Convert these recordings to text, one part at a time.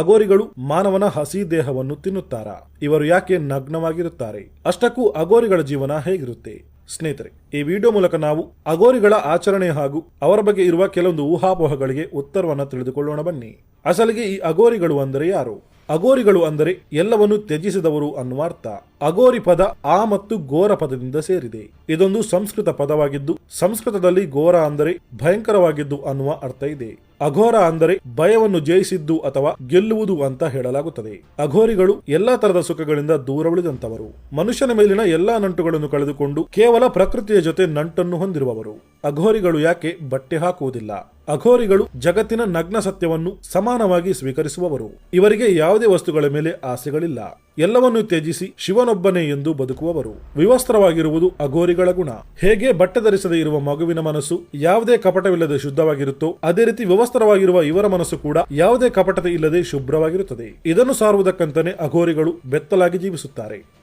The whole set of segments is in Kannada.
ಅಗೋರಿಗಳು ಮಾನವನ ಹಸಿ ದೇಹವನ್ನು ತಿನ್ನುತ್ತಾರಾ? ಇವರು ಯಾಕೆ ನಗ್ನವಾಗಿರುತ್ತಾರೆ? ಅಷ್ಟಕ್ಕೂ ಅಗೋರಿಗಳ ಜೀವನ ಹೇಗಿರುತ್ತೆ? ಸ್ನೇಹಿತರೆ, ಈ ವಿಡಿಯೋ ಮೂಲಕ ನಾವು ಅಗೋರಿಗಳ ಆಚರಣೆ ಹಾಗೂ ಅವರ ಬಗ್ಗೆ ಇರುವ ಕೆಲವೊಂದು ಊಹಾಪೋಹಗಳಿಗೆ ಉತ್ತರವನ್ನು ತಿಳಿದುಕೊಳ್ಳೋಣ ಬನ್ನಿ. ಅಸಲಿಗೆ ಈ ಅಗೋರಿಗಳು ಅಂದರೆ ಯಾರು? ಅಗೋರಿಗಳು ಅಂದರೆ ಎಲ್ಲವನ್ನು ತ್ಯಜಿಸಿದವರು ಅನ್ನುವ ಅರ್ಥ ಅಗೋರಿ ಪದ ಆ ಮತ್ತು ಗೋರ ಪದದಿಂದ ಸೇರಿದೆ. ಇದೊಂದು ಸಂಸ್ಕೃತ ಪದವಾಗಿದ್ದು, ಸಂಸ್ಕೃತದಲ್ಲಿ ಗೋರ ಅಂದರೆ ಭಯಂಕರವಾಗಿದ್ದು ಅನ್ನುವ ಅರ್ಥ ಇದೆ. ಅಘೋರ ಅಂದರೆ ಭಯವನ್ನು ಜಯಿಸಿದ್ದು ಅಥವಾ ಗೆಲ್ಲುವುದು ಅಂತ ಹೇಳಲಾಗುತ್ತದೆ. ಅಘೋರಿಗಳು ಎಲ್ಲಾ ತರದ ಸುಖಗಳಿಂದ ದೂರ ಉಳಿದಂತವರು ಮನುಷ್ಯನ ಮೇಲಿನ ಎಲ್ಲಾ ನಂಟುಗಳನ್ನು ಕಳೆದುಕೊಂಡು ಕೇವಲ ಪ್ರಕೃತಿಯ ಜೊತೆ ನಂಟನ್ನು ಹೊಂದಿರುವವರು. ಅಘೋರಿಗಳು ಯಾಕೆ ಬಟ್ಟೆ ಹಾಕುವುದಿಲ್ಲ? ಅಘೋರಿಗಳು ಜಗತ್ತಿನ ನಗ್ನ ಸತ್ಯವನ್ನು ಸಮಾನವಾಗಿ ಸ್ವೀಕರಿಸುವವರು. ಇವರಿಗೆ ಯಾವುದೇ ವಸ್ತುಗಳ ಮೇಲೆ ಆಸೆಗಳಿಲ್ಲ. ಎಲ್ಲವನ್ನೂ ತ್ಯಜಿಸಿ ಶಿವನೊಬ್ಬನೇ ಎಂದು ಬದುಕುವವರು. ವಿವಸ್ತ್ರವಾಗಿರುವುದು ಅಘೋರಿಗಳ ಗುಣ. ಹೇಗೆ ಬಟ್ಟೆ ಧರಿಸದೇ ಇರುವ ಮಗುವಿನ ಮನಸ್ಸು ಯಾವುದೇ ಕಪಟವಿಲ್ಲದೆ ಶುದ್ಧವಾಗಿರುತ್ತೋ, ಅದೇ ರೀತಿ ವಿವಸ್ತ್ರವಾಗಿರುವ ಇವರ ಮನಸ್ಸು ಕೂಡ ಯಾವುದೇ ಕಪಟತೆ ಇಲ್ಲದೆ ಶುಭ್ರವಾಗಿರುತ್ತದೆ. ಇದನ್ನು ಸಾರುವುದಕ್ಕಂತಾನೆ ಅಘೋರಿಗಳು ಬೆತ್ತಲಾಗಿ ಜೀವಿಸುತ್ತಾರೆ.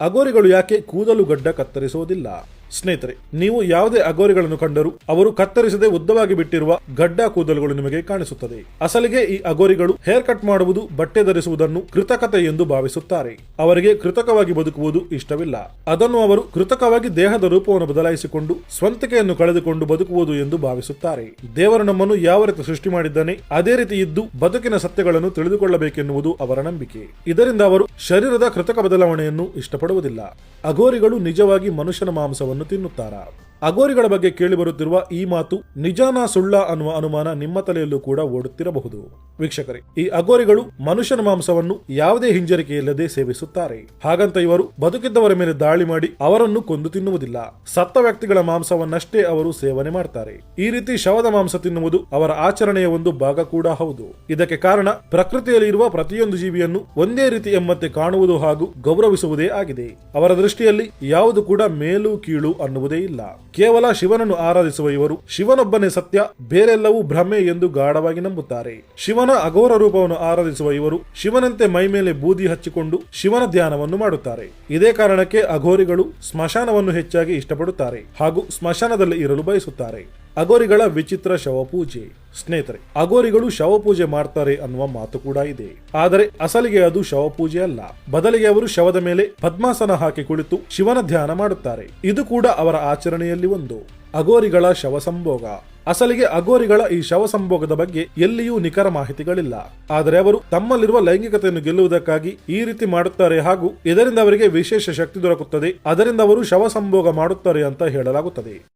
ಅಗೋರಿಗಳು ಯಾಕೆ ಕೂದಲು ಗಡ್ಡ ಕತ್ತರಿಸುವುದಿಲ್ಲ? ಸ್ನೇಹಿತರೆ, ನೀವು ಯಾವುದೇ ಅಗೋರಿಗಳನ್ನು ಕಂಡರೂ ಅವರು ಕತ್ತರಿಸದೆ ಉದ್ದವಾಗಿ ಬಿಟ್ಟಿರುವ ಗಡ್ಡ ಕೂದಲುಗಳು ನಿಮಗೆ ಕಾಣಿಸುತ್ತದೆ. ಅಸಲಿಗೆ ಈ ಅಗೋರಿಗಳು ಹೇರ್ ಕಟ್ ಮಾಡುವುದು, ಬಟ್ಟೆ ಧರಿಸುವುದನ್ನು ಕೃತಕತೆ ಎಂದು ಭಾವಿಸುತ್ತಾರೆ. ಅವರಿಗೆ ಕೃತಕವಾಗಿ ಬದುಕುವುದು ಇಷ್ಟವಿಲ್ಲ. ಅದನ್ನು ಅವರು ಕೃತಕವಾಗಿ ದೇಹದ ರೂಪವನ್ನು ಬದಲಾಯಿಸಿಕೊಂಡು ಸ್ವಂತಿಕೆಯನ್ನು ಕಳೆದುಕೊಂಡು ಬದುಕುವುದು ಎಂದು ಭಾವಿಸುತ್ತಾರೆ. ದೇವರು ನಮ್ಮನ್ನು ಯಾವ ರೀತಿ ಸೃಷ್ಟಿ ಮಾಡಿದ್ದಾನೆ, ಅದೇ ರೀತಿ ಇದ್ದು ಬದುಕಿನ ಸತ್ಯಗಳನ್ನು ತಿಳಿದುಕೊಳ್ಳಬೇಕೆನ್ನುವುದು ಅವರ ನಂಬಿಕೆ. ಇದರಿಂದ ಅವರು ಶರೀರದ ಕೃತಕ ಬದಲಾವಣೆಯನ್ನು ಇಷ್ಟಪಡುವುದಿಲ್ಲ. ಅಗೋರಿಗಳು ನಿಜವಾಗಿ ಮನುಷ್ಯನ ಮಾಂಸವನ್ನು ತಿನ್ನುತ್ತಾರಾ ಅಗೋರಿಗಳ ಬಗ್ಗೆ ಕೇಳಿಬರುತ್ತಿರುವ ಈ ಮಾತು ನಿಜಾನ ಸುಳ್ಳ ಅನ್ನುವ ಅನುಮಾನ ನಿಮ್ಮ ತಲೆಯಲ್ಲೂ ಕೂಡ ಓಡುತ್ತಿರಬಹುದು. ವೀಕ್ಷಕರೇ, ಈ ಅಗೋರಿಗಳು ಮನುಷ್ಯನ ಮಾಂಸವನ್ನು ಯಾವುದೇ ಹಿಂಜರಿಕೆ ಇಲ್ಲದೆ ಸೇವಿಸುತ್ತಾರೆ. ಹಾಗಂತ ಇವರು ಬದುಕಿದ್ದವರ ಮೇಲೆ ದಾಳಿ ಮಾಡಿ ಅವರನ್ನು ಕೊಂದು ತಿನ್ನುವುದಿಲ್ಲ. ಸತ್ತ ವ್ಯಕ್ತಿಗಳ ಮಾಂಸವನ್ನಷ್ಟೇ ಅವರು ಸೇವನೆ ಮಾಡ್ತಾರೆ. ಈ ರೀತಿ ಶವದ ಮಾಂಸ ತಿನ್ನುವುದು ಅವರ ಆಚರಣೆಯ ಒಂದು ಭಾಗ ಕೂಡ ಹೌದು. ಇದಕ್ಕೆ ಕಾರಣ ಪ್ರಕೃತಿಯಲ್ಲಿ ಇರುವ ಪ್ರತಿಯೊಂದು ಜೀವಿಯನ್ನು ಒಂದೇ ರೀತಿ ಎಂಬಂತೆ ಕಾಣುವುದು ಹಾಗೂ ಗೌರವಿಸುವುದೇ ಆಗಿದೆ. ಅವರ ದೃಷ್ಟಿಯಲ್ಲಿ ಯಾವುದು ಕೂಡ ಮೇಲು ಕೀಳು ಅನ್ನುವುದೇ ಇಲ್ಲ. ಕೇವಲ ಶಿವನನ್ನು ಆರಾಧಿಸುವ ಇವರು. ಶಿವನೊಬ್ಬನೇ ಸತ್ಯ, ಬೇರೆಲ್ಲವೂ ಭ್ರಮೆ ಎಂದು ಗಾಢವಾಗಿ ನಂಬುತ್ತಾರೆ. ಶಿವನ ಅಘೋರ ರೂಪವನ್ನು ಆರಾಧಿಸುವ ಇವರು ಶಿವನಂತೆ ಮೈ ಮೇಲೆ ಬೂದಿ ಹಚ್ಚಿಕೊಂಡು ಶಿವನ ಧ್ಯಾನವನ್ನು ಮಾಡುತ್ತಾರೆ. ಇದೇ ಕಾರಣಕ್ಕೆ ಅಘೋರಿಗಳು ಸ್ಮಶಾನವನ್ನು ಹೆಚ್ಚಾಗಿ ಇಷ್ಟಪಡುತ್ತಾರೆ ಹಾಗೂ ಸ್ಮಶಾನದಲ್ಲಿ ಇರಲು ಬಯಸುತ್ತಾರೆ. ಅಗೋರಿಗಳ ವಿಚಿತ್ರ ಶವಪೂಜೆ. ಸ್ನೇಹಿತರೆ, ಅಗೋರಿಗಳು ಶವಪೂಜೆ ಮಾಡ್ತಾರೆ ಅನ್ನುವ ಮಾತು ಕೂಡ ಇದೆ. ಆದರೆ ಅಸಲಿಗೆ ಅದು ಶವಪೂಜೆ ಅಲ್ಲ. ಬದಲಿಗೆ ಅವರು ಶವದ ಮೇಲೆ ಪದ್ಮಾಸನ ಹಾಕಿ ಕುಳಿತು ಶಿವನ ಧ್ಯಾನ ಮಾಡುತ್ತಾರೆ. ಇದು ಕೂಡ ಅವರ ಆಚರಣೆಯಲ್ಲಿ ಒಂದು. ಅಗೋರಿಗಳ ಶವ ಸಂಭೋಗ. ಅಸಲಿಗೆ ಅಗೋರಿಗಳ ಈ ಶವ ಸಂಭೋಗದ ಬಗ್ಗೆ ಎಲ್ಲಿಯೂ ನಿಖರ ಮಾಹಿತಿಗಳಿಲ್ಲ. ಆದರೆ ಅವರು ತಮ್ಮಲ್ಲಿರುವ ಲೈಂಗಿಕತೆಯನ್ನು ಗೆಲ್ಲುವುದಕ್ಕಾಗಿ ಈ ರೀತಿ ಮಾಡುತ್ತಾರೆ ಹಾಗೂ ಇದರಿಂದ ಅವರಿಗೆ ವಿಶೇಷ ಶಕ್ತಿ ದೊರಕುತ್ತದೆ. ಅದರಿಂದ ಅವರು ಶವ ಸಂಭೋಗ ಮಾಡುತ್ತಾರೆ ಅಂತ ಹೇಳಲಾಗುತ್ತದೆ.